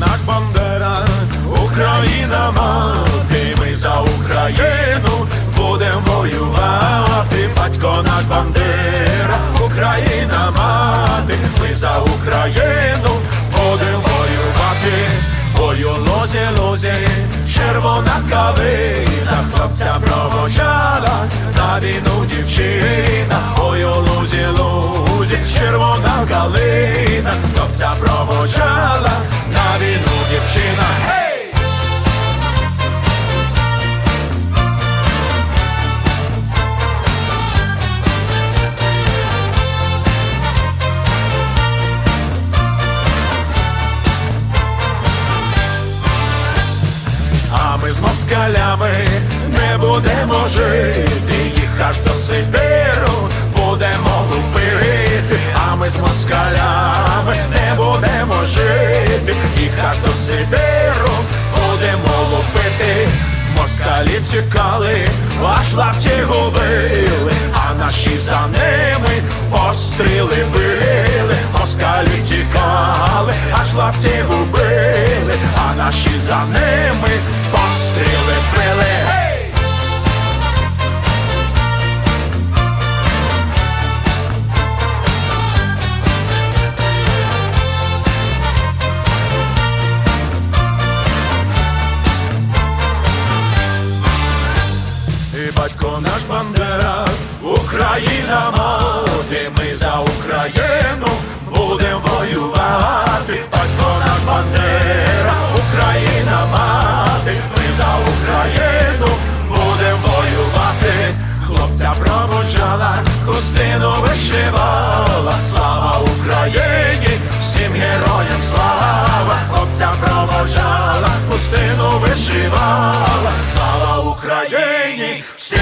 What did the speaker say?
батько Бандера, Україна мати, ми за Україну будем воювати, батько наш Бандера, Україна мати, ми за Україну будем воювати, у лозі, лозі, червона калина, хлопця провочала, на війну дівчина, у лузі, лузі, червона калина, хлопця провочала, москалями не будемо жити, їх аж до Сибіру будемо лупити, а ми з москалями не будемо жити, їх аж до Сибіру будемо лупити. Москалі чекали, аж лапті губили, а наші за ними постріли били, москалі тікали, аж лапті губили, а наші за ними постріли били. Гей! І батько наш Бандера, Україна мати, ми за Україну хлопця хустину вишивала, слава Україні, всім героям слава, хлопця провожала, хустину вишивала, слава Україні, всім